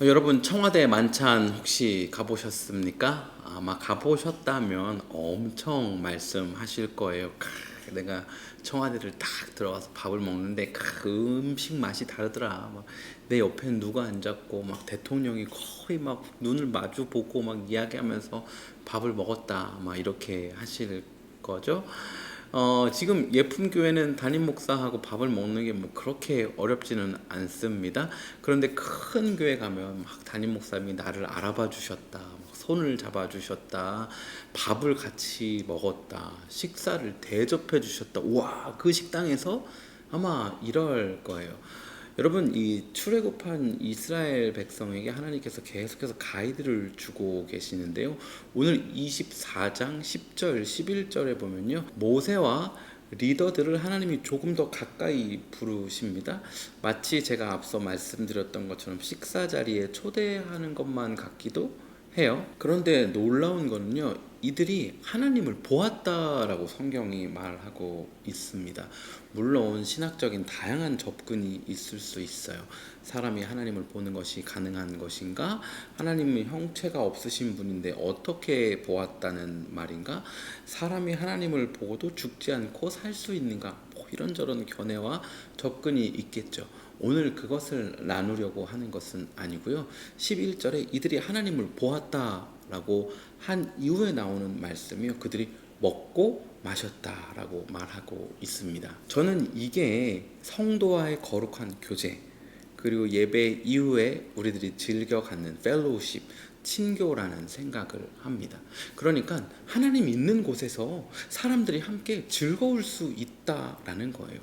어, 여러분 청와대 만찬 혹시 가보셨습니까? 아마 가보셨다면 엄청 말씀하실 거예요. 크, 내가 청와대를 딱 들어가서 밥을 먹는데 크, 음식 맛이 다르더라. 막 내 옆에 누가 앉았고 막 대통령이 거의 막 눈을 마주 보고 막 이야기하면서 밥을 먹었다. 막 이렇게 하실 거죠. 어, 지금 예품 교회는 담임 목사하고 밥을 먹는 게 뭐 그렇게 어렵지는 않습니다. 그런데 큰 교회 가면 막 담임 목사님이 나를 알아봐 주셨다. 막 손을 잡아 주셨다. 밥을 같이 먹었다. 식사를 대접해 주셨다. 우와, 그 식당에서 아마 이럴 거예요. 여러분 이 출애굽한 이스라엘 백성에게 하나님께서 계속해서 가이드를 주고 계시는데요. 오늘 24장 10절 11절에 보면요. 모세와 리더들을 하나님이 조금 더 가까이 부르십니다. 마치 제가 앞서 말씀드렸던 것처럼 식사 자리에 초대하는 것만 같기도 해요. 그런데 놀라운 거는요. 이들이 하나님을 보았다라고 성경이 말하고 있습니다. 물론 신학적인 다양한 접근이 있을 수 있어요. 사람이 하나님을 보는 것이 가능한 것인가? 하나님은 형체가 없으신 분인데 어떻게 보았다는 말인가? 사람이 하나님을 보고도 죽지 않고 살 수 있는가? 뭐 이런저런 견해와 접근이 있겠죠. 오늘 그것을 나누려고 하는 것은 아니고요. 11절에 이들이 하나님을 보았다라고 한 이후에 나오는 말씀이요. 그들이 먹고 마셨다라고 말하고 있습니다. 저는 이게 성도와의 거룩한 교제 그리고 예배 이후에 우리들이 즐겨 갖는 펠로우십 친교라는 생각을 합니다. 그러니까 하나님 있는 곳에서 사람들이 함께 즐거울 수 있다라는 거예요.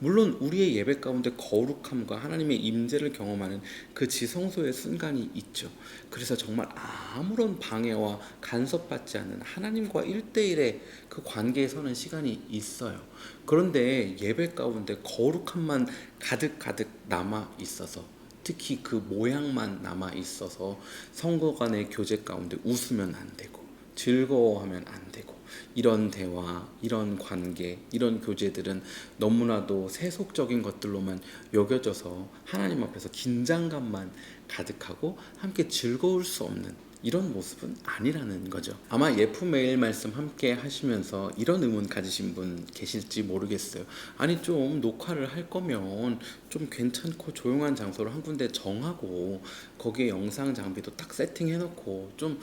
물론 우리의 예배 가운데 거룩함과 하나님의 임재를 경험하는 그 지성소의 순간이 있죠. 그래서 정말 아무런 방해와 간섭받지 않는 하나님과 일대일의그 관계에 서는 시간이 있어요. 그런데 예배 가운데 거룩함만 가득가득 남아 있어서 특히 그 모양만 남아 있어서 성도 간의 교제 가운데 웃으면 안 되고 즐거워하면 안 되고 이런 대화, 이런 관계, 이런 교제들은 너무나도 세속적인 것들로만 여겨져서 하나님 앞에서 긴장감만 가득하고 함께 즐거울 수 없는 이런 모습은 아니라는 거죠. 아마 예품 메일 말씀 함께 하시면서 이런 의문 가지신 분 계실지 모르겠어요. 아니 좀 녹화를 할 거면 좀 괜찮고 조용한 장소를 한 군데 정하고 거기에 영상 장비도 딱 세팅해 놓고 좀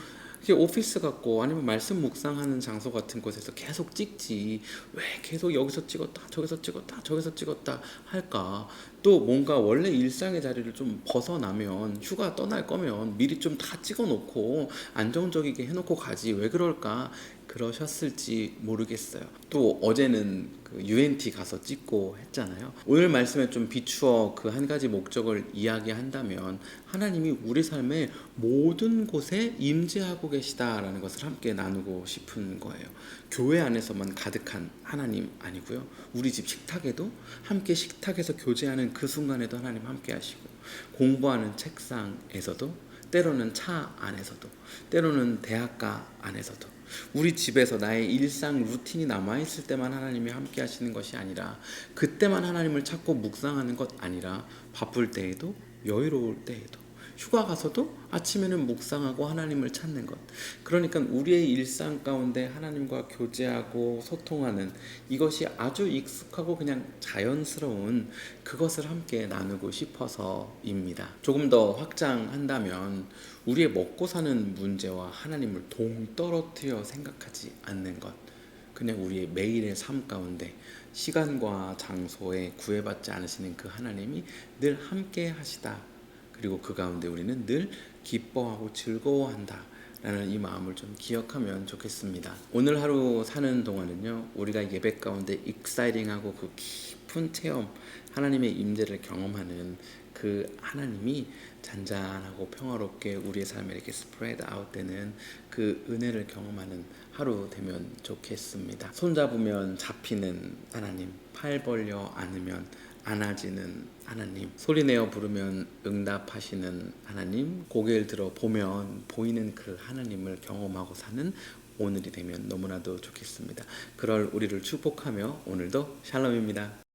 오피스 같고 아니면 말씀 묵상하는 장소 같은 곳에서 계속 찍지. 왜 계속 여기서 찍었다 저기서 찍었다 저기서 찍었다 할까? 또 뭔가 원래 일상의 자리를 좀 벗어나면 휴가 떠날 거면 미리 좀 다 찍어놓고 안정적이게 해놓고 가지. 왜 그럴까 그러셨을지 모르겠어요. 또 어제는 그 UNT 가서 찍고 했잖아요. 오늘 말씀에 좀 비추어 그 한 가지 목적을 이야기한다면 하나님이 우리 삶의 모든 곳에 임재하고 계시다라는 것을 함께 나누고 싶은 거예요. 교회 안에서만 가득한 하나님 아니고요. 우리 집 식탁에도 함께 식탁에서 교제하는 그 순간에도 하나님 함께 하시고 공부하는 책상에서도 때로는 차 안에서도 때로는 대학가 안에서도 우리 집에서 나의 일상 루틴이 남아 있을 때만 하나님이 함께 하시는 것이 아니라 그때만 하나님을 찾고 묵상하는 것 아니라 바쁠 때에도 여유로울 때에도 휴가 가서도 아침에는 묵상하고 하나님을 찾는 것. 그러니까 우리의 일상 가운데 하나님과 교제하고 소통하는 이것이 아주 익숙하고 그냥 자연스러운 그것을 함께 나누고 싶어서입니다. 조금 더 확장한다면 우리의 먹고 사는 문제와 하나님을 동떨어뜨려 생각하지 않는 것. 그냥 우리의 매일의 삶 가운데 시간과 장소에 구애받지 않으시는 그 하나님이 늘 함께 하시다. 그리고 그 가운데 우리는 늘 기뻐하고 즐거워한다. 라는 이 마음을 좀 기억하면 좋겠습니다. 오늘 하루 사는 동안은요, 우리가 예배 가운데 익사이팅하고 그 깊은 체험, 하나님의 임재를 경험하는 그 하나님이 잔잔하고 평화롭게 우리의 삶에 이렇게 스프레드 아웃되는 그 은혜를 경험하는 하루 되면 좋겠습니다. 손 잡으면 잡히는 하나님, 팔 벌려 안으면 안아지는 하나님, 소리 내어 부르면 응답하시는 하나님, 고개를 들어 보면 보이는 그 하나님을 경험하고 사는 오늘이 되면 너무나도 좋겠습니다. 그럴 우리를 축복하며 오늘도 샬롬입니다.